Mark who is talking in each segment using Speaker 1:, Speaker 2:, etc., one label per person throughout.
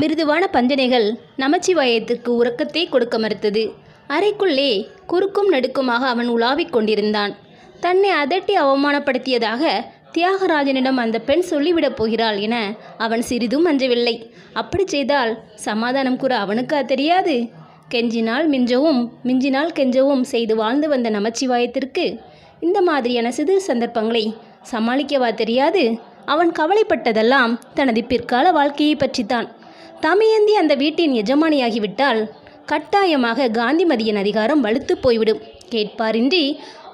Speaker 1: மிருதுவான பஞ்சனைகள் நமச்சிவாயத்திற்கு உறக்கத்தை கொடுக்க மறுத்தது. அறைக்குள்ளே குறுக்கும் நடுக்குமாக அவன் உலாவிக் கொண்டிருந்தான். தன்னை அதட்டி அவமானப்படுத்தியதாக தியாகராஜனிடம் அந்த பெண் சொல்லிவிடப் போகிறாள் என அவன் சிறிதும் அஞ்சவில்லை. அப்படி செய்தால் சமாதானம் கூற அவனுக்கா தெரியாது. கெஞ்சினால் மிஞ்சவும் மிஞ்சினால் கெஞ்சவும் செய்து வாழ்ந்து வந்த நமச்சிவாயத்திற்கு இந்த மாதிரியான சிறு சந்தர்ப்பங்களை சமாளிக்கவா தெரியாது? அவன் கவலைப்பட்டதெல்லாம் தனது பிற்கால வாழ்க்கையை பற்றித்தான். தமயந்தி அந்த வீட்டின் எஜமானியாகிவிட்டால் கட்டாயமாக காந்திமதியின் அதிகாரம் வலுத்து போய்விடும். கேட்பாரின்றி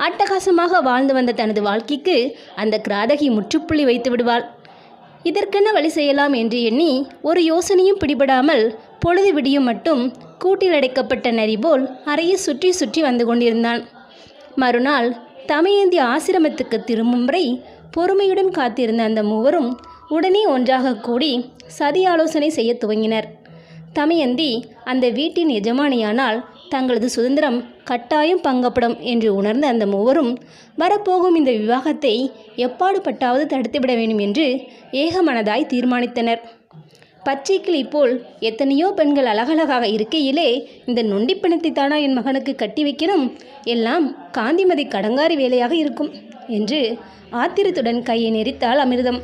Speaker 1: அட்டகாசமாக வாழ்ந்து வந்த தனது வாழ்க்கைக்கு அந்த கிராதகி முற்றுப்புள்ளி வைத்து விடுவாள். இதற்கென்ன வழி செய்யலாம் என்று எண்ணி ஒரு யோசனையும் பிடிபடாமல் பொழுது விடியும் மட்டும் கூட்டில் அடைக்கப்பட்ட நரி போல் அறையை சுற்றி சுற்றி வந்து கொண்டிருந்தான். மறுநாள் தமயந்தி ஆசிரமத்துக்கு திரும்பும் வரை பொறுமையுடன் காத்திருந்த அந்த மூவரும் உடனே ஒன்றாக கூடி சதி ஆலோசனை செய்ய துவங்கினர். தமயந்தி அந்த வீட்டின் எஜமானியானால் தங்களது சுதந்திரம் கட்டாயம் பங்கப்படும் என்று உணர்ந்த அந்த மூவரும் வரப்போகும் இந்த விவாகத்தை எப்பாடுபட்டாவது தடுத்துவிட வேண்டும் என்று ஏகமனதாய் தீர்மானித்தனர். பச்சைக்கிளி போல் எத்தனையோ பெண்கள் அழகழகாக இருக்கையிலே இந்த நொண்டிப்பணத்தை தானா என் மகனுக்கு கட்டி வைக்கணும்? எல்லாம் காந்திமதி கடங்காரி வேலையாக இருக்கும் என்று ஆத்திரத்துடன் கையை நெறித்தாள் அமிர்தம்.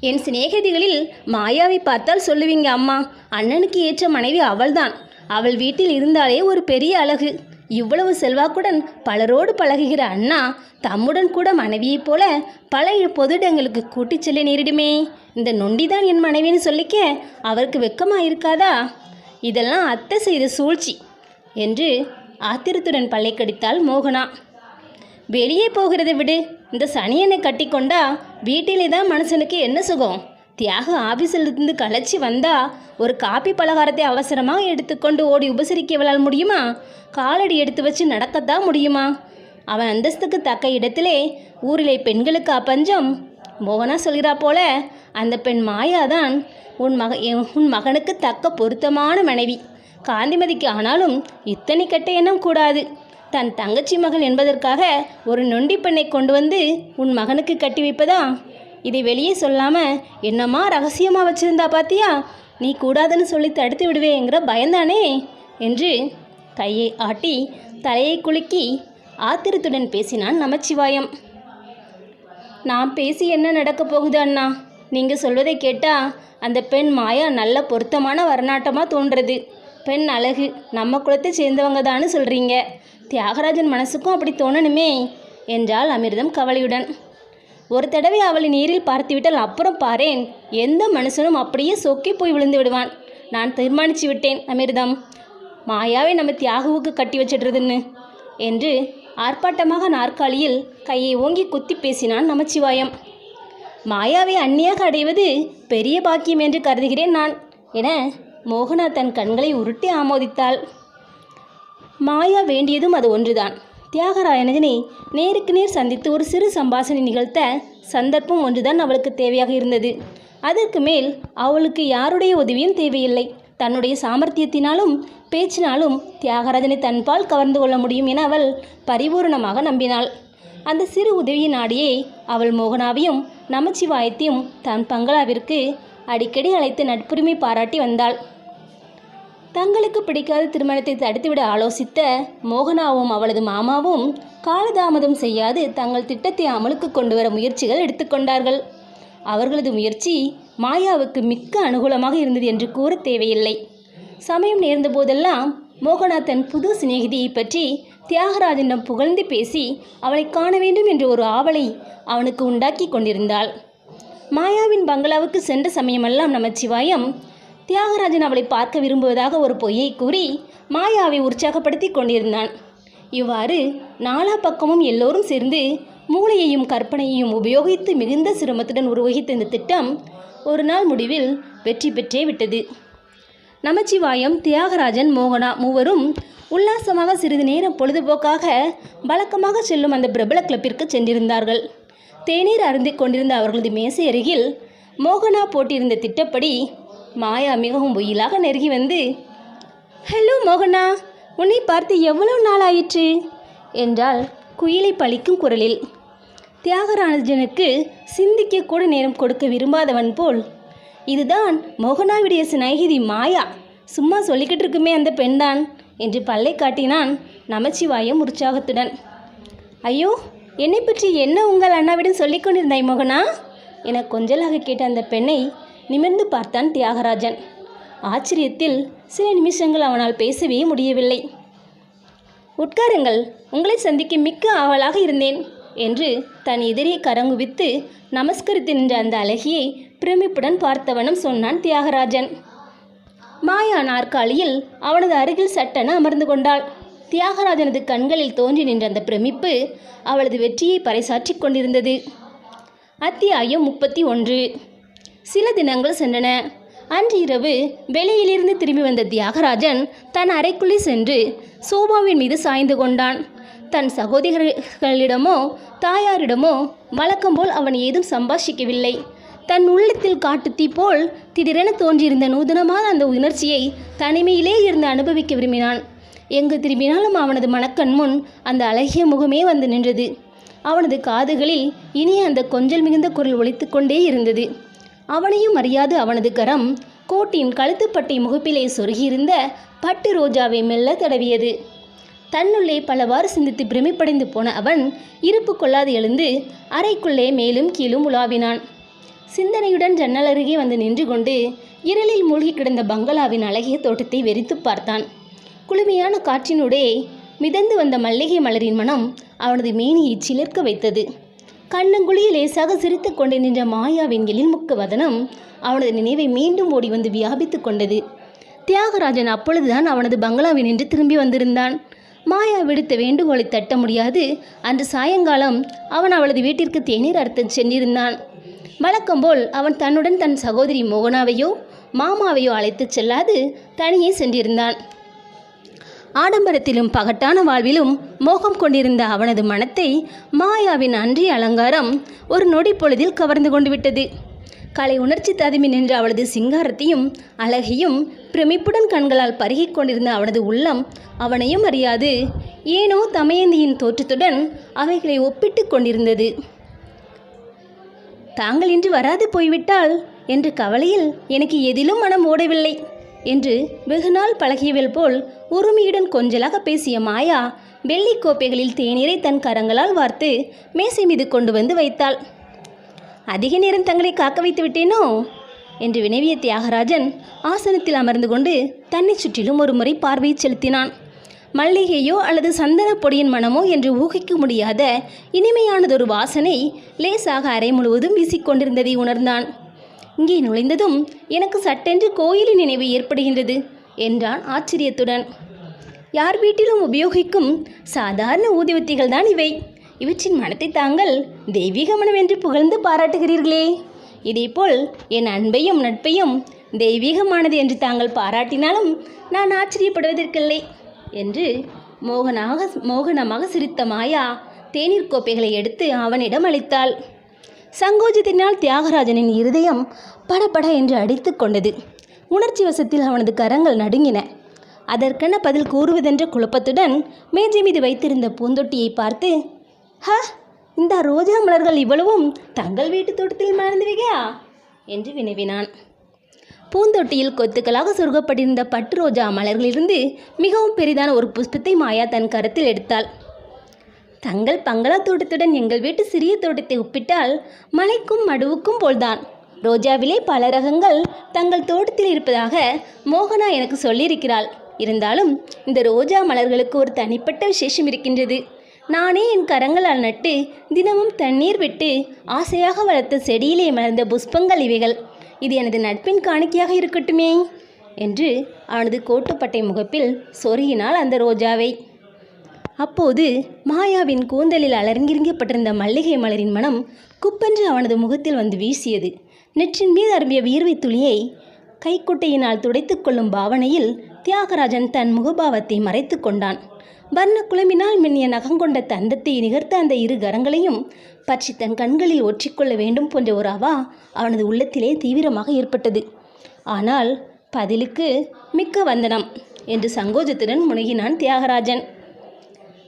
Speaker 1: என் சிநேகிதிகளில் மாயாவை பார்த்தால் சொல்லுவீங்க அம்மா அண்ணனுக்கு ஏற்ற மனைவி அவள்தான். அவள் வீட்டில் இருந்தாலே ஒரு பெரிய அழகு. இவ்வளவு செல்வாக்குடன் பலரோடு பழகுகிற அண்ணா தம்முடன் கூட மனைவியைப் போல பல பொதுடங்களுக்கு கூட்டிச் செல்ல நேரிடுமே. இந்த நொண்டிதான் என் மனைவின்னு சொல்லிக்க அவருக்கு வெக்கமாக இருக்காதா இதெல்லாம் அத்தை செய்த சூழ்ச்சி என்று ஆத்திரத்துடன் பல்லை கடித்தாள் மோகனா. வெளியே போகிறதை விடு. இந்த சனியனை கட்டிக்கொண்டா வீட்டிலே தான் மனுஷனுக்கு என்ன சுகம்? தியாக ஆபீஸிலிருந்து களைச்சி வந்தா ஒரு காப்பி பலகாரத்தை அவசரமாக எடுத்துக்கொண்டு ஓடி உபசரிக்க உபசரிக்கவளால் முடியுமா? காலடி எடுத்து வச்சு நடக்கத்தான் முடியுமா? அவன் அந்தஸ்துக்கு தக்க இடத்திலே ஊரிலே பெண்களுக்கு அப்பஞ்சம். மோகனா சொல்கிறா போல அந்த பெண் மாயாதான் உன் மக என்- உன் மகனுக்கு தக்க பொருத்தமான மனைவி. காந்திமதிக்கு ஆனாலும் இத்தனை கெட்ட எண்ணம் கூடாது. தன் தங்கச்சி மகள் என்பதற்காக ஒரு நொண்டி பெண்ணை கொண்டு வந்து உன் மகனுக்கு கட்டி வைப்பதா? இதை வெளியே சொல்லாமல் என்னம்மா ரகசியமாக வச்சிருந்தா பாத்தியா? நீ கூடாதுன்னு சொல்லி தடுத்து விடுவேங்கிற பயந்தானே? என்று கையை ஆட்டி தலையை குலுக்கி ஆத்திரத்துடன் பேசினான் நமச்சிவாயம். நான் பேசி என்ன நடக்கப் போகுது அண்ணா? நீங்கள் சொல்வதை கேட்டால் அந்த பெண் மாயா நல்ல பொருத்தமான வரநாட்டமாக தோன்றுறது பெண் அழகு நம்ம குலத்தை சேர்ந்தவங்க தான்னு சொல்கிறீங்க தியாகராஜன் மனசுக்கும் அப்படி தோணணுமே என்றாள் அமிர்தம் கவலையுடன். ஒரு தடவை அவளை நீரில் பார்த்துவிட்டால் அப்புறம் பாரேன். எந்த மனுஷனும் அப்படியே சொக்கி போய் விழுந்து விடுவான். நான் தீர்மானித்து விட்டேன் அமிர்தம். மாயாவை நம்ம தியாகுவுக்கு கட்டி வச்சிடுறதுன்னு. என்று ஆர்ப்பாட்டமாக நாற்காலியில் கையை ஓங்கி குத்தி பேசினான் நமச்சிவாயம். மாயாவை அந்நியாக அடைவது பெரிய பாக்கியம் என்று கருதுகிறேன் நான் என மோகனா தன் கண்களை உருட்டி ஆமோதித்தாள். மாயா வேண்டியதும் அது ஒன்றுதான். தியாகராயனஜனை நேருக்கு நேர் சந்தித்து ஒரு சிறு சம்பாஷணை நிகழ்த்த சந்தர்ப்பம் ஒன்றுதான் அவளுக்கு தேவையாக இருந்தது. அதற்கு மேல் அவளுக்கு யாருடைய உதவியும் தேவையில்லை. தன்னுடைய சாமர்த்தியத்தினாலும் பேச்சினாலும் தியாகராஜனை தன்பால் கவர்ந்து கொள்ள முடியும் என அவள் பரிபூரணமாக நம்பினாள். அந்த சிறு உதவியை நாடியே அவள் மோகனாவையும் நமச்சிவாயத்தையும் தன் பங்களாவிற்கு அடிக்கடி அழைத்து நட்புரிமை பாராட்டி வந்தாள். தங்களுக்கு பிடிக்காத திருமணத்தை தடுத்துவிட ஆலோசித்த மோகனாவும் அவளது மாமாவும் காலதாமதம் செய்யாது தங்கள் திட்டத்தை அமலுக்கு கொண்டு வர முயற்சிகள் எடுத்துக்கொண்டார்கள். அவர்களது முயற்சி மாயாவுக்கு மிக்க அனுகூலமாக இருந்தது என்று கூற தேவையில்லை. சமயம் நேர்ந்த போதெல்லாம் மோகனா தன் புது சிநேகிதியை பற்றி தியாகராஜனிடம் புகழ்ந்து பேசி அவளை காண வேண்டும் என்ற ஒரு ஆவலை அவனுக்கு உண்டாக்கி கொண்டிருந்தாள். மாயாவின் பங்களாவுக்கு சென்ற சமயமெல்லாம் நமச்சிவாயம் தியாகராஜன் அவளை பார்க்க விரும்புவதாக ஒரு பொய்யை கூறி மாயாவை உற்சாகப்படுத்தி கொண்டிருந்தான். இவ்வாறு நாலா பக்கமும் எல்லோரும் சேர்ந்து மூளையையும் கற்பனையையும் உபயோகித்து மிகுந்த சிரமத்துடன் உருவகித்த இந்த திட்டம் ஒரு நாள் முடிவில் வெற்றி பெற்றே விட்டது. நமச்சிவாயம் தியாகராஜன் மோகனா மூவரும் உல்லாசமாக சிறிது நேரம் பொழுதுபோக்காக வழக்கமாக செல்லும் அந்த பிரபல கிளப்பிற்கு சென்றிருந்தார்கள். தேநீர் அருந்திக் கொண்டிருந்த அவர்களது மேசை அருகில் மோகனா போட்டிருந்த திட்டப்படி மாயா மிகவும் ஒயிலாக நெருங்கி வந்து ஹலோ மோகனா உன்னை பார்த்து எவ்வளவு நாள் ஆயிற்று என்றால் குயிலை பழிக்கும் குரலில். தியாகராஜனுக்கு சிந்திக்க கூட நேரம் கொடுக்க விரும்பாதவன் போல் இதுதான் மோகனாவுடைய சிநேகிதி மாயா. சும்மா சொல்லிக்கிட்டு இருக்குமே அந்த பெண்தான் என்று பல்லை காட்டினான் நமச்சிவாயம் உற்சாகத்துடன். ஐயோ என்னை பற்றி என்ன உங்கள் அண்ணாவிடம் சொல்லிக் கொண்டிருந்தாய் மோகனா? என கொஞ்சலாக கேட்ட அந்த பெண்ணை நிமிர்ந்து பார்த்தான் தியாகராஜன். ஆச்சரியத்தில் சில நிமிஷங்கள் அவனால் பேசவே முடியவில்லை. உட்காருங்கள் உங்களை சந்திக்க மிக்க ஆவலாக இருந்தேன் என்று தன் எதிரே கரங்குவித்து நமஸ்கரித்து நின்ற அந்த அழகியை பிரமிப்புடன் பார்த்தவனும் சொன்னான் தியாகராஜன். மாயா நாற்காலியில் அவனது அருகில் சட்டென அமர்ந்து கொண்டாள். தியாகராஜனது கண்களில் தோன்றி நின்ற அந்த பிரமிப்பு அவளது வெற்றியை பறைசாற்றிக் கொண்டிருந்தது. அத்தியாயம் முப்பத்தி ஒன்று. சில தினங்கள் சென்றன. அன்று இரவு வெளியிலிருந்து திரும்பி வந்த தியாகராஜன் தன் அறைக்குள்ளே சென்று சோபாவின் மீது சாய்ந்து கொண்டான். தன் சகோதரிகளிடமோ தாயாரிடமோ வழக்கம்போல் அவன் ஏதும் சம்பாஷிக்கவில்லை. தன் உள்ளத்தில் காட்டுத்தீ போல் திடீரென தோன்றியிருந்த நூதனமான அந்த உணர்ச்சியை தனிமையிலே இருந்து அனுபவிக்க விரும்பினான். எங்கு திரும்பினாலும் அவனது மனக்கண் முன் அந்த அழகிய முகமே வந்து நின்றது. அவனது காதுகளில் இனி அந்த கொஞ்சல் மிகுந்த குரல் ஒழித்து கொண்டே இருந்தது. அவனையும் அறியாது அவனது கரம். கோட்டின் கழுத்துப்பட்டை முகப்பிலே சொருகியிருந்த பட்டு ரோஜாவை மெல்ல தடவியது. தன்னுள்ளே பலவாறு சிந்தித்து பிரமிப்படைந்து போன அவன் இருப்பு கொள்ளாது எழுந்து அறைக்குள்ளே மேலும் கீழும் உலாவினான். சிந்தனையுடன் ஜன்னல் அருகே வந்து நின்று கொண்டு இருளில் மூழ்கி கிடந்த பங்களாவின் அழகிய தோட்டத்தை வெறித்து பார்த்தான். குளுமையான காற்றினூடே மிதந்து வந்த மல்லிகை மலரின் மனம் அவனது மேனியை சிலிர்க்க வைத்தது. கண்ணங்குழியில் லேசாக சிரித்து கொண்டு நின்ற மாயாவின் எழில்முக்கு வதனம் அவனது நினைவை மீண்டும் ஓடி வந்து வியாபித்து கொண்டது. தியாகராஜன் அப்பொழுதுதான் அவனது பங்களாவில் நின்று திரும்பி வந்திருந்தான். மாயா விடுத்த வேண்டுகோளை தட்ட முடியாது. அன்று சாயங்காலம் அவன் அவளது வீட்டிற்கு தேநீர் அறுத்து சென்றிருந்தான். வழக்கம்போல் அவன் தன்னுடன் தன் சகோதரி மோகனாவையோ மாமாவையோ அழைத்துச் செல்லாது தனியே சென்றிருந்தான். ஆடம்பரத்திலும் பகட்டான வாழ்விலும் மோகம் கொண்டிருந்த அவனது மனத்தை மாயாவின் அன்றிய அலங்காரம் ஒரு நொடி பொழுதில் கவர்ந்து கொண்டு விட்டது. கலை உணர்ச்சி ததுமி நின்ற அவளது சிங்காரத்தையும் அழகையும் பிரமிப்புடன் கண்களால் பருகிக் கொண்டிருந்த அவனது உள்ளம் அவனையும் அறியாது. ஏனோ தமயந்தியின் தோற்றத்துடன் அவைகளை ஒப்பிட்டு கொண்டிருந்தது. தாங்கள் இன்று வராது போய்விட்டால் என்ற கவலையில் எனக்கு எதிலும் மனம் ஓடவில்லை என்று வெகுநாள் பழகியவள் போல் உரிமையுடன் கொஞ்சலாக பேசிய மாயா வெள்ளிக் கோப்பைகளில் தேநீரை தன் கரங்களால் வார்த்து மேசை மீது கொண்டு வந்து வைத்தாள். அதிக நேரம் தங்களை காக்க வைத்து விட்டேனோ? என்று வினவிய தியாகராஜன் ஆசனத்தில் அமர்ந்து கொண்டு தன்னை சுற்றிலும் ஒரு முறை பார்வை செலுத்தினான். மல்லிகையோ அல்லது சந்தன பொடியின் மனமோ என்று ஊகிக்க முடியாத இனிமையானதொரு வாசனை லேசாக அறை முழுவதும் வீசிக்கொண்டிருந்ததை உணர்ந்தான். இங்கே நுழைந்ததும் எனக்கு சட்டென்று கோயிலின் நினைவு ஏற்படுகின்றது. என்றான் ஆச்சரியத்துடன். யார் வீட்டிலும் உபயோகிக்கும் சாதாரண ஊதுவத்திகள் தான் இவை. இவற்றின் மனத்தை தாங்கள் தெய்வீக மனம் என்று புகழ்ந்து பாராட்டுகிறீர்களே. இதேபோல் என் அன்பையும் நட்பையும் தெய்வீகமானது என்று தாங்கள் பாராட்டினாலும் நான் ஆச்சரியப்படுவதற்கில்லை என்று மோகனாக மோகனமாக சிரித்த மாயா தேநீர் கோப்பைகளை எடுத்து அவனிடம் அளித்தாள். சங்கோஜத்தினால் தியாகராஜனின் இருதயம் படபட என்று அடித்து கொண்டது. உணர்ச்சி வசத்தில் அவனது கரங்கள் நடுங்கின. அதற்கென பதில் கூறுவதென்ற குழப்பத்துடன் மேஜை மீது வைத்திருந்த பூந்தொட்டியை பார்த்து ஹ இந்த ரோஜா மலர்கள் இவ்வளவும் தங்கள் வீட்டு தோட்டத்தில் மறந்துவிகையா என்று வினவினான். பூந்தொட்டியில் கொத்துக்களாக சொருகப்பட்டிருந்த பட்டு ரோஜா மலர்களிலிருந்து மிகவும் பெரிதான ஒரு புஷ்பத்தை மாயா தன் கரத்தில் எடுத்தாள். தங்கள் பங்களா தோட்டத்துடன் எங்கள் வீட்டு சிறிய தோட்டத்தை ஒப்பிட்டால் மலைக்கும் மடுவுக்கும் போல்தான். ரோஜாவிலே பல ரகங்கள் தங்கள் தோட்டத்தில் இருப்பதாக மோகனா எனக்கு சொல்லியிருக்கிறாள். இருந்தாலும் இந்த ரோஜா மலர்களுக்கு ஒரு தனிப்பட்ட விசேஷம் இருக்கின்றது. நானே என் கரங்களால் நட்டு தினமும் தண்ணீர் விட்டு ஆசையாக வளர்த்த செடியிலே மலர்ந்த புஷ்பங்கள் இவைகள். இது எனது நட்பின் காணிக்கையாக இருக்கட்டுமே என்று அவனது கோட்டுப்பட்டை முகப்பில் சொருகினாள் அந்த ரோஜாவை. அப்போது மாயாவின் கூந்தலில் அலங்கிருங்கப்பட்டிருந்த மல்லிகை மலரின் மனம் குப்பென்று அவனது முகத்தில் வந்து வீசியது. நெற்றின் மீது அரும்பிய வியர்வை துளியை கைக்குட்டையினால் துடைத்து கொள்ளும் பாவனையில் தியாகராஜன் தன் முகபாவத்தை மறைத்து கொண்டான். வர்ண குழம்பினால் மின்னிய நகங்கொண்ட தந்தத்தை நிகர்த்த அந்த இரு கரங்களையும் பற்றி தன் கண்களில் ஒற்றிக்கொள்ள வேண்டும் போன்ற ஒரு அவா அவனது உள்ளத்திலே தீவிரமாக ஏற்பட்டது. ஆனால் பதிலுக்கு மிக்க வந்தனம் என்று சங்கோஜத்துடன் முனகினான் தியாகராஜன்.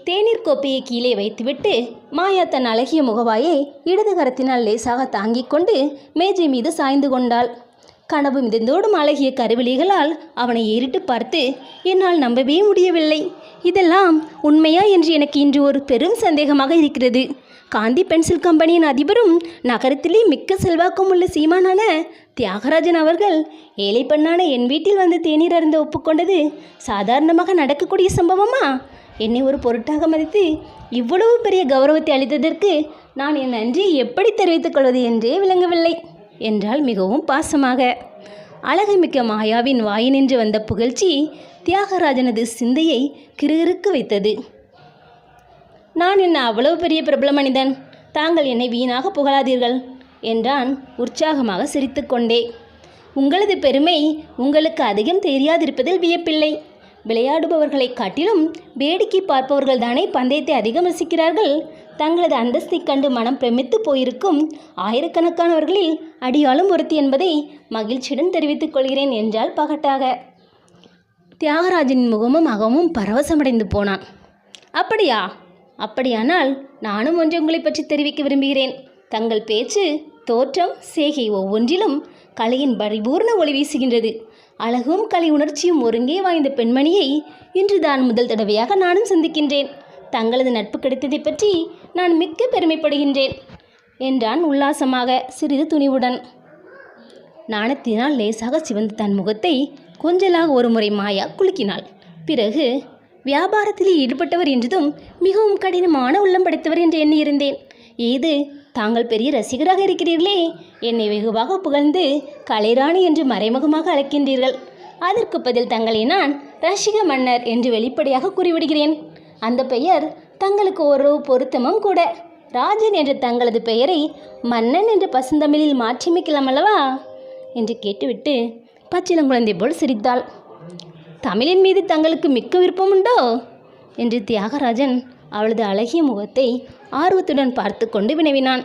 Speaker 1: தேநீர் கோப்பையை கீழே வைத்துவிட்டு மாயா தன் அழகிய முகவாயை இடது கரத்தினால் லேசாக தாங்கிக் கொண்டு மேஜை மீது சாய்ந்து கொண்டாள். கனவு மிதந்தோடும் அழகிய கருவிழிகளால் அவனை ஏறிட்டு பார்த்து என்னால் நம்பவே முடியவில்லை. இதெல்லாம் உண்மையா என்று எனக்கு இன்று ஒரு பெரும் சந்தேகமாக இருக்கிறது. காந்தி பென்சில் கம்பெனியின் அதிபரும் நகரத்திலே மிக்க செல்வாக்கும் உள்ள சீமானான தியாகராஜன் அவர்கள் ஏழை பெண்ணான என் வீட்டில் வந்து தேநீர் அருந்த ஒப்புக்கொண்டது சாதாரணமாக நடக்கக்கூடிய சம்பவமா? என்னை ஒரு பொருட்டாக மதித்து இவ்வளவு பெரிய கௌரவத்தை அளித்ததற்கு நான் என் நன்றியை எப்படி தெரிவித்துக் கொள்வது என்றே விளங்கவில்லை என்றால் மிகவும் பாசமாக. அழகுமிக்க மாயாவின் வாயினின்று வந்த புகழ்ச்சி தியாகராஜனது சிந்தையை கிறுகிறுக்க வைத்தது. நான் என்ன அவ்வளவு பெரிய பிரபல மனிதன்? தாங்கள் என்னை வீணாக புகழாதீர்கள் என்றான் உற்சாகமாக சிரித்துக்கொண்டே உங்களது பெருமை உங்களுக்கு அதிகம் தெரியாதிருப்பதில் வியப்பில்லை. விளையாடுபவர்களை காட்டிலும் வேடிக்கை பார்ப்பவர்கள் தானே பந்தயத்தை அதிகம் ரசிக்கிறார்கள் தங்களது அந்தஸ்தை கண்டு மனம் பிரமித்து போயிருக்கும் ஆயிரக்கணக்கானவர்களில் அடியாளும் ஒருத்தி என்பதை மகிழ்ச்சியுடன் தெரிவித்துக் கொள்கிறேன் என்றால் பகட்டாக. தியாகராஜனின் முகமும் அகமும் பரவசமடைந்து போனான். அப்படியா? அப்படியானால் நானும் ஒன்று உங்களை பற்றி தெரிவிக்க விரும்புகிறேன். தங்கள் பேச்சு தோற்றம் சேகை ஒவ்வொன்றிலும் கலையின் பரிபூர்ண ஒளி வீசுகின்றது. அழகும் கலை உணர்ச்சியும் ஒருங்கே வாய்ந்த பெண்மணியை இன்று தான் முதல் தடவையாக நானும் சந்திக்கின்றேன். தங்களது நட்பு கிடைத்ததை பற்றி நான் மிக்க பெருமைப்படுகின்றேன் என்றான் உல்லாசமாக சிறிது துணிவுடன். நாணத்தினால் லேசாக சிவந்த தன் முகத்தை கொஞ்சலாக ஒரு முறை மாயா குலுக்கினாள். பிறகு வியாபாரத்தில் ஈடுபட்டவர் என்றதும் மிகவும் கடினமான உள்ளம் படைத்தவர் என்று எண்ணியிருந்தேன். ஏது? தாங்கள் பெரிய ரசிகராக இருக்கிறீர்களே. என்னை வெகுவாக புகழ்ந்து கலைராணி என்று மறைமுகமாக அழைக்கின்றீர்கள். அதற்கு பதில் தங்களை நான் ரசிக மன்னர் என்று வெளிப்படையாக கூறிவிடுகிறேன். அந்த பெயர் தங்களுக்கு ஒரு பொருத்தமும் கூட. ராஜன் என்ற தங்களது பெயரை மன்னன் என்று பசுந்தமிழில் மாற்றியமைக்கலாம் அல்லவா? என்று கேட்டுவிட்டு பச்சிளங்குழந்தை போல் சிரித்தாள். தமிழின் மீது தங்களுக்கு மிக்க விருப்பம் உண்டோ? என்று தியாகராஜன் அவளது அழகிய முகத்தை ஆர்வத்துடன் பார்த்து கொண்டு வினவினான்.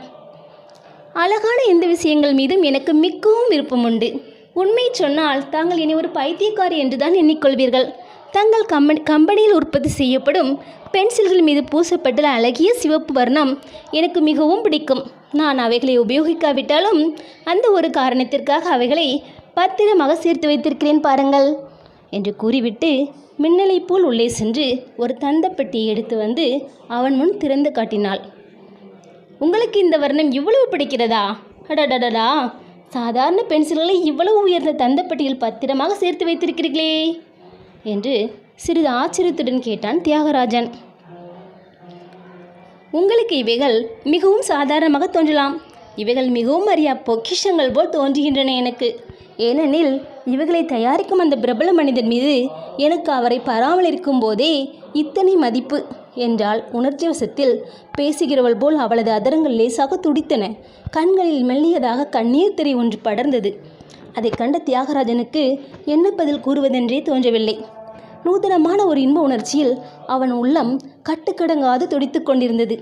Speaker 1: அழகான எந்த விஷயங்கள் மீதும் எனக்கு மிக்கவும் விருப்பம் உண்டு உண்மை சொன்னால் தாங்கள் என்னை ஒரு பைத்தியக்காரி என்றுதான் எண்ணிக்கொள்வீர்கள். தங்கள் கம்பெனி கம்பெனியில் உற்பத்தி செய்யப்படும் பென்சில்கள் மீது பூசப்பட்ட அழகிய சிவப்பு வர்ணம் எனக்கு மிகவும் பிடிக்கும். நான் அவைகளை உபயோகிக்காவிட்டாலும் அந்த ஒரு காரணத்திற்காக அவைகளை பத்திரமாக சேர்த்து வைத்திருக்கிறேன் பாருங்கள் என்று கூறிவிட்டு மின்னலை போல் உள்ளே சென்று ஒரு தந்தப்பெட்டியை எடுத்து வந்து அவன் முன் திறந்து காட்டினாள். உங்களுக்கு இந்த வர்ணம் இவ்வளவு பிடிக்கிறதா? அடடடடா! சாதாரண பென்சில்களை இவ்வளவு உயர்ந்த தந்தப்பட்டியில் பத்திரமாக சேர்த்து வைத்திருக்கிறீர்களே! என்று சிறிது ஆச்சரியத்துடன் கேட்டான் தியாகராஜன். உங்களுக்கு இவைகள் மிகவும் சாதாரணமாக தோன்றலாம். இவைகள் மிகவும் அறியா பொக்கிஷங்கள் போல் தோன்றுகின்றன எனக்கு. ஏனெனில் இவைகளை தயாரிக்கும் அந்த பிரபல மனிதன் மீது எனக்கு அவரை பராமரிக்கும் போதே இத்தனை மதிப்பு என்றால் உணர்ச்சி வசத்தில் பேசுகிறவள் போல் அவளது அதரங்கள் லேசாக துடித்தன. கண்களில் மெல்லியதாக கண்ணீர் திரை ஒன்று படர்ந்தது. அதை கண்ட தியாகராஜனுக்கு என்ன பதில் கூறுவதென்றே தோன்றவில்லை. நூதனமான ஒரு இன்ப உணர்ச்சியில் அவன் உள்ளம் கட்டுக்கடங்காது துடித்து கொண்டிருந்தது.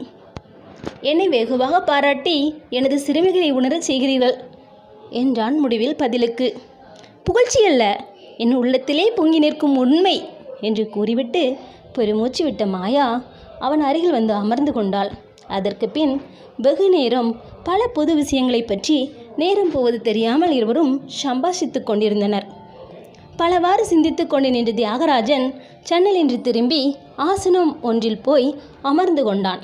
Speaker 1: என்னை வெகுவாக பாராட்டி எனது சிறுமிகளை உணரச் செய்கிறீர்கள். என்றான் முடிவில் பதிலுக்கு. புகழ்ச்சி அல்ல என் உள்ளத்திலே பொங்கி நிற்கும் உண்மை என்று கூறிவிட்டு பெருமூச்சு விட்ட மாயா அவன் அருகில் வந்து அமர்ந்து கொண்டாள். அதற்கு பின் வெகு நேரம் பல பொது விஷயங்களைப் பற்றி நேரம் போவது தெரியாமல் இருவரும் சம்பாஷித்துக் கொண்டிருந்தனர். பலவாறு சிந்தித்துக் கொண்டு நின்ற தியாகராஜன் சன்னலின்றி திரும்பி ஆசனம் ஒன்றில் போய் அமர்ந்து கொண்டான்.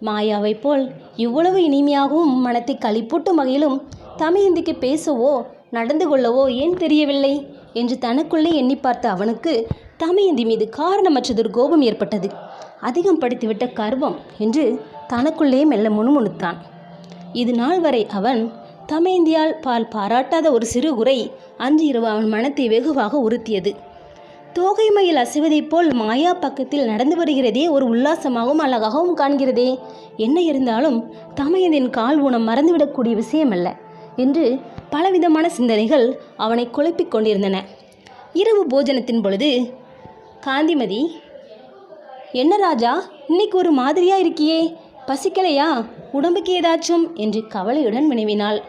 Speaker 1: மாயாவைப் போல் இவ்வளவு இனிமையாகவும் மனத்தை களிப்பூட்டும் வகையிலும் தமையந்திக்கு பேசவோ நடந்து கொள்ளவோ ஏன் தெரியவில்லை? என்று தனக்குள்ளே எண்ணி பார்த்த அவனுக்கு தமையந்தி மீது காரணமற்றதொரு கோபம் ஏற்பட்டது. அதிகம் படித்துவிட்ட கர்வம் என்று தனக்குள்ளே மெல்ல முணுமுணுத்தான். இது நாள் வரை அவன் தமையந்தியால் பால் பாராட்டாத ஒரு சிறு உரை அன்று இரவு அவன் மனத்தை வெகுவாக உறுத்தியது. தோகை மயில் அசைவதைப் போல் மாயா பக்கத்தில் நடந்து வருகிறதே ஒரு உல்லாசமாகவும் அழகாகவும் காண்கிறதே. என்ன இருந்தாலும் தமையந்தின் கால் ஊனம் மறந்துவிடக்கூடிய விஷயமல்ல. என்று பலவிதமான சிந்தனைகள் அவனை குழப்பிக் கொண்டிருந்தன. இரவு போஜனத்தின் பொழுது காந்திமதி என்ன ராஜா இன்னைக்கு ஒரு மாதிரியா இருக்கியே? பசிக்கலையா? உடம்புக்கு ஏதாச்சும்? என்று கவலையுடன் வினவினாள்.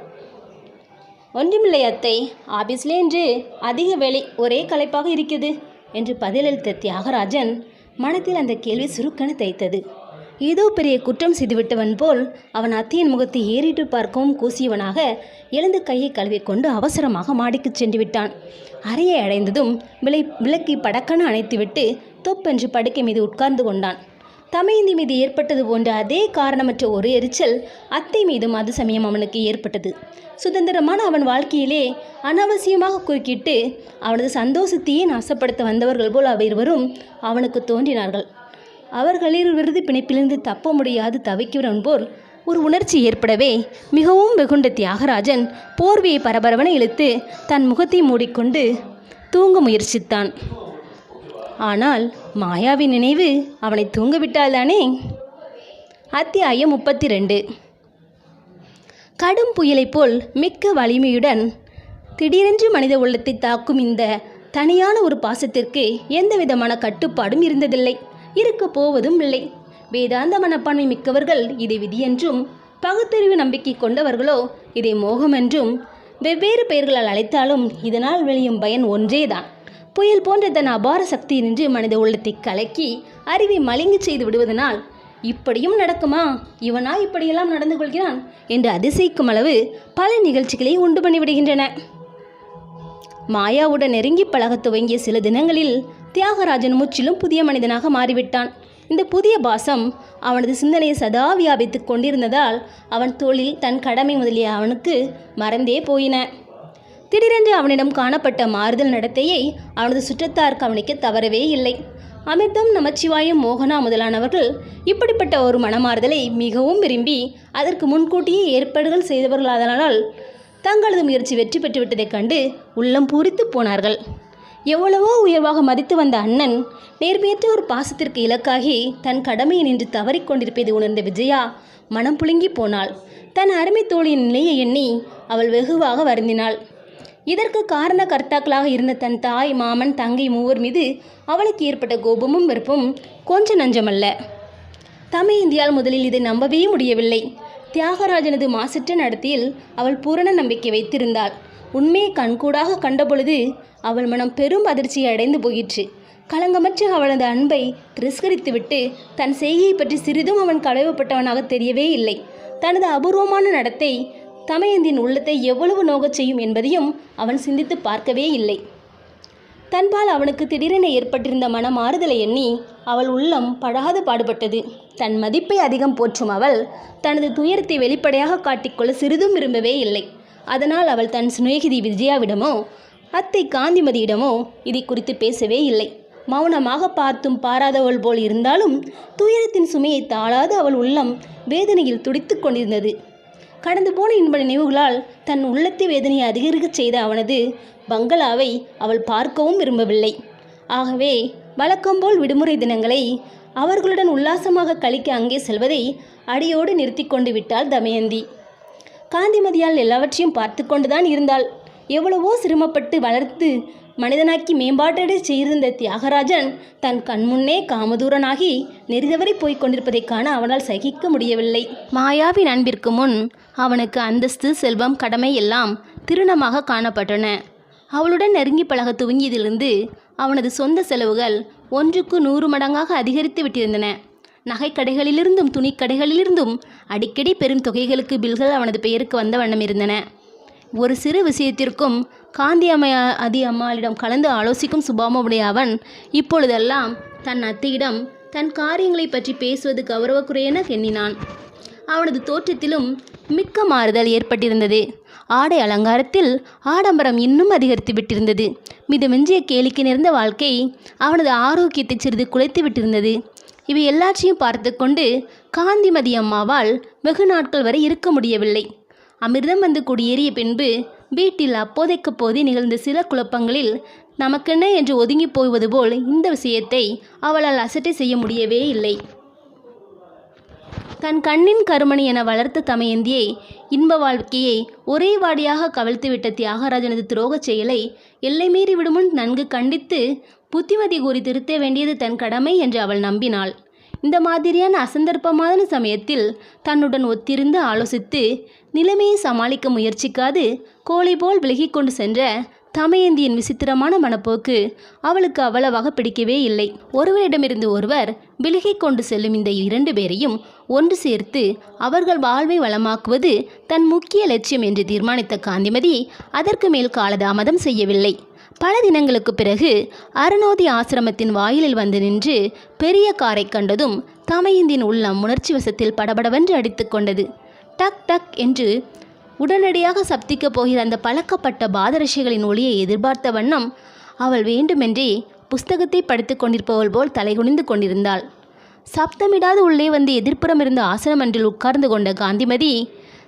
Speaker 1: ஒன்றுமில்லை அத்தை ஆபீஸ்லே என்று அதிக வேலை ஒரே களைப்பாக இருக்குது என்று பதிலளித்த தியாகராஜன் மனத்தில் அந்த கேள்வி சுருக்கென தைத்தது ஏதோ பெரிய குற்றம் செய்துவிட்டவன் போல் அவன் அத்தையின் முகத்தை ஏறிட்டு பார்க்கவும் கூசியவனாக எழுந்து கையை கழுவிக்கொண்டு அவசரமாக மாடிக்கு சென்று விட்டான் அறையை அடைந்ததும் விலை விளக்கி படக்கென அணைத்துவிட்டு தொப்பென்று படுக்கை மீது உட்கார்ந்து கொண்டான். தமையந்தி மீது ஏற்பட்டது போன்ற அதே காரணமற்ற ஒரு எரிச்சல் அத்தை மீதும் அது சமயம் அவனுக்கு ஏற்பட்டது. சுதந்திரமான அவன் வாழ்க்கையிலே அனாவசியமாக குறுக்கிட்டு அவனது சந்தோஷத்தையே நாசப்படுத்த வந்தவர்கள் போல் அவ்விருவரும் அவனுக்கு தோன்றினார்கள். அவர்களில் விருது பிணைப்பிலிருந்து தப்ப முடியாது தவிக்கிறவன் போல் ஒரு உணர்ச்சி ஏற்படவே மிகவும் வெகுண்ட தியாகராஜன் போர்வையை பரபரவென இழுத்து தன் முகத்தை மூடிக்கொண்டு தூங்க முயற்சித்தான். ஆனால் மாயாவின் நினைவு அவனை தூங்கவிட்டால்தானே? அத்தியாயம் முப்பத்தி ரெண்டு கடும் புயலைப் போல் மிக்க வலிமையுடன் திடீரென்று மனித உள்ளத்தை தாக்கும் இந்த தனியான ஒரு பாசத்திற்கு எந்தவிதமான கட்டுப்பாடும் இருந்ததில்லை. இருக்கப் போவதும் இல்லை. வேதாந்த மனப்பான்மை மிக்கவர்கள் இதை விதியென்றும் பகுத்தறிவு நம்பிக்கை கொண்டவர்களோ இதை மோகம் என்றும் வெவ்வேறு பெயர்களால் அழைத்தாலும் இதனால் விளையும் பயன் ஒன்றேதான். புயல் போன்ற தன் அபார சக்தியினின்று மனித உள்ளத்தை கலக்கி அறிவை மலிங்கு செய்து விடுவதனால் இப்படியும் நடக்குமா? இவனா இப்படியெல்லாம் நடந்து கொள்கிறான் என்று அதிசயிக்கும் அளவு பல நிகழ்ச்சிகளை உண்டு பண்ணிவிடுகின்றன. மாயாவுடன் நெருங்கி பழகத் துவங்கிய சில தினங்களில் தியாகராஜன் முற்றிலும் புதிய மனிதனாக மாறிவிட்டான். இந்த புதிய பாசம் அவனது சிந்தனையை சதா வியாபித்து கொண்டிருந்ததால் அவன் தோளில் தன் கடமை முதலிய அவனுக்கு மறந்தே போயின. திடீரென்று அவனிடம் காணப்பட்ட மாறுதல் நடத்தையை அவனது சுற்றத்தார் கவனிக்க தவறவே இல்லை. அமிர்தம் நமச்சிவாயம் மோகனா முதலானவர்கள் இப்படிப்பட்ட ஒரு மனமாறுதலை மிகவும் விரும்பி அதற்கு முன்கூட்டியே ஏற்பாடுகள் செய்தவர்களாதனால் தங்களது முயற்சி வெற்றி பெற்றுவிட்டதைக் கண்டு உள்ளம் பூரித்து போனார்கள். எவ்வளவோ உயர்வாக மதித்து வந்த அண்ணன் நேர்மையற்ற ஒரு பாசத்திற்கு இலக்காகி தன் கடமையை நின்று தவறிக்கொண்டிருப்பதை உணர்ந்த விஜயா மனம் புழுங்கி போனாள். தன் அருமை தோழியின் நிலையை எண்ணி அவள் வெகுவாக வருந்தினாள். இதற்கு காரண கர்த்தாக்களாக இருந்த தன் தாய் மாமன் தங்கை மூவர் மீது அவளுக்கு ஏற்பட்ட கோபமும் வெறுப்பும் கொஞ்ச நஞ்சமல்ல. தமிழ் இந்தியால் முதலில் இதை நம்பவே முடியவில்லை. தியாகராஜனது மாசற்ற நடத்தியில் அவள் பூரண நம்பிக்கை வைத்திருந்தாள். உண்மையை கண்கூடாக கண்டபொழுது அவள் மனம் பெரும் அதிர்ச்சியை அடைந்து போயிற்று. களங்கமற்ற அவளது அன்பை திரஸ்கரித்துவிட்டு தன் செய்கையை பற்றி சிறிதும் அவன் களைவுப்பட்டவனாக தெரியவே இல்லை. தனது அபூர்வமான நடத்தை தமையந்தின் உள்ளத்தை எவ்வளவு நோகச் செய்யும் என்பதையும் அவன் சிந்தித்து பார்க்கவே இல்லை. தன்பால் அவனுக்கு திடீரென ஏற்பட்டிருந்த மன மாறுதலை எண்ணி அவள் உள்ளம் படாது பாடுபட்டது. தன் மதிப்பை அதிகம் போற்றும் அவள் தனது துயரத்தை வெளிப்படையாக காட்டிக்கொள்ள சிறிதும் விரும்பவே இல்லை. அதனால் அவள் தன் சிநேகிதி விஜயாவிடமோ அத்தை காந்திமதியிடமோ இதை குறித்து பேசவே இல்லை. மௌனமாக பார்த்தும் பாராதவள் போல் இருந்தாலும் துயரத்தின் சுமையை தாழாது அவள் உள்ளம் வேதனையில் துடித்து கொண்டிருந்தது. கடந்து போன இன்ப நினைவுகளால் தன் உள்ளத்தை வேதனையை அதிகரிக்கச் செய்த அவனது பங்களாவை அவள் பார்க்கவும் விரும்பவில்லை. ஆகவே வழக்கம்போல் விடுமுறை தினங்களை அவர்களுடன் உல்லாசமாக கழிக்க அங்கே செல்வதை அடியோடு நிறுத்தி கொண்டு விட்டாள் தமயந்தி. காந்திமதியால் எல்லாவற்றையும் பார்த்து கொண்டுதான் இருந்தாள். எவ்வளவோ சிரமப்பட்டு வளர்த்து மனிதனாக்கி மேம்பாட்டடை செய்திருந்த தியாகராஜன் தன் கண்முன்னே காமதூரனாகி நெறிதவரை போய்க் கொண்டிருப்பதைக் காண அவனால் சகிக்க முடியவில்லை. மாயாவின் அன்பிற்கு முன் அவனுக்கு அந்தஸ்து செல்வம் கடமை எல்லாம் திருணமாக காணப்பட்டன. அவளுடன் நெருங்கி பழக துவங்கியதிலிருந்து அவனது சொந்த செலவுகள் ஒன்றுக்கு நூறு மடங்காக அதிகரித்து விட்டிருந்தன. நகைக்கடைகளிலிருந்தும் துணிக்கடைகளிலிருந்தும் அடிக்கடி பெரும் தொகைகளுக்கு பில்கள் அவனது பெயருக்கு வந்த வண்ணம் இருந்தன. ஒரு சிறு விஷயத்திற்கும் காந்தி அம்மையா அதி அம்மாளிடம் கலந்து ஆலோசிக்கும் சுபாவமுடைய அவன் இப்பொழுதெல்லாம் தன் அத்தையிடம் தன் காரியங்களை பற்றி பேசுவது கௌரவக்குறையென எண்ணினான். அவனது தோற்றத்திலும் மிக்க மாறுதல் ஏற்பட்டிருந்தது. ஆடை அலங்காரத்தில் ஆடம்பரம் இன்னும் அதிகரித்து விட்டிருந்தது. மிதமெஞ்சிய கேலிக்கு நிறைந்த வாழ்க்கை அவனது ஆரோக்கியத்தை சிறிது குலைத்து விட்டிருந்தது. இவை எல்லாற்றையும் பார்த்து கொண்டு காந்திமதி அம்மாவால் வெகு நாட்கள் வரை இருக்க முடியவில்லை. அமிர்தம் வந்து குடியேறிய பின்பு வீட்டில் அப்போதைக்கு போதே நிகழ்ந்த சில குழப்பங்களில் நமக்கென்ன என்று ஒதுங்கி போவது போல் இந்த விஷயத்தை அவளால் அசட்டை செய்ய முடியவே இல்லை. தன் கண்ணின் கருமணி என வளர்த்த தமையந்தியை இன்ப வாழ்க்கையை ஒரே வாடியாக கவிழ்த்துவிட்ட தியாகராஜனது துரோகச் செயலை எல்லை மீறி விடுமுன் நன்கு கண்டித்து புத்திமதி கூறி திருத்த வேண்டியது தன் கடமை என்று அவள் நம்பினாள். இந்த மாதிரியான அசந்தர்ப்பமான சமயத்தில் தன்னுடன் ஒத்திருந்து ஆலோசித்து நிலைமையை சமாளிக்க முயற்சிக்காது கோழி போல் விலகிக்கொண்டு சென்ற தமயந்தியின் விசித்திரமான மனப்போக்கு அவளுக்கு அவ்வளவாக பிடிக்கவே இல்லை. ஒருவரிடமிருந்து ஒருவர் விலகிக் கொண்டு செல்லும் இந்த இரண்டு பேரையும் ஒன்று சேர்த்து அவர்கள் வாழ்வை வளமாக்குவது தன் முக்கிய லட்சியம் என்று தீர்மானித்த காந்திமதி அதற்கு மேல் காலதாமதம் செய்யவில்லை. பல தினங்களுக்கு பிறகு அருணோதி ஆசிரமத்தின் வாயிலில் வந்து நின்று பெரிய காரை கண்டதும் தமையந்தின் உள்ளம் உணர்ச்சி வசத்தில் படபடவென்று அடித்துக்கொண்டது டக் டக் என்று உடனடியாக சப்திக்கப் போகிற அந்த பழக்கப்பட்ட பாதரிஷிகளின் ஒளியை எதிர்பார்த்த வண்ணம் அவள் வேண்டுமென்றே புஸ்தகத்தை படித்துக் கொண்டிருப்பவள் போல் தலைகுனிந்து கொண்டிருந்தாள். சப்தமிடாது உள்ளே வந்து எதிர்ப்புறம் இருந்த ஆசனமன்றில் உட்கார்ந்து கொண்ட காந்திமதி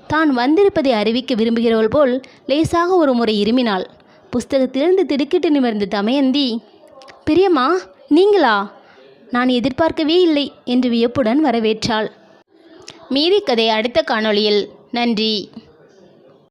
Speaker 1: தான் வந்திருப்பதை அறிவிக்க விரும்புகிறவள் போல் லேசாக ஒரு முறை இருமினாள். புஸ்தகத்திலிருந்து திடுக்கிட்டு நிமிர்ந்த தமயந்தி பிரியம்மா நீங்களா? நான் எதிர்பார்க்கவே இல்லை என்று வியப்புடன் வரவேற்றாள். மீதி கதை அடுத்த காணொளியில். நன்றி.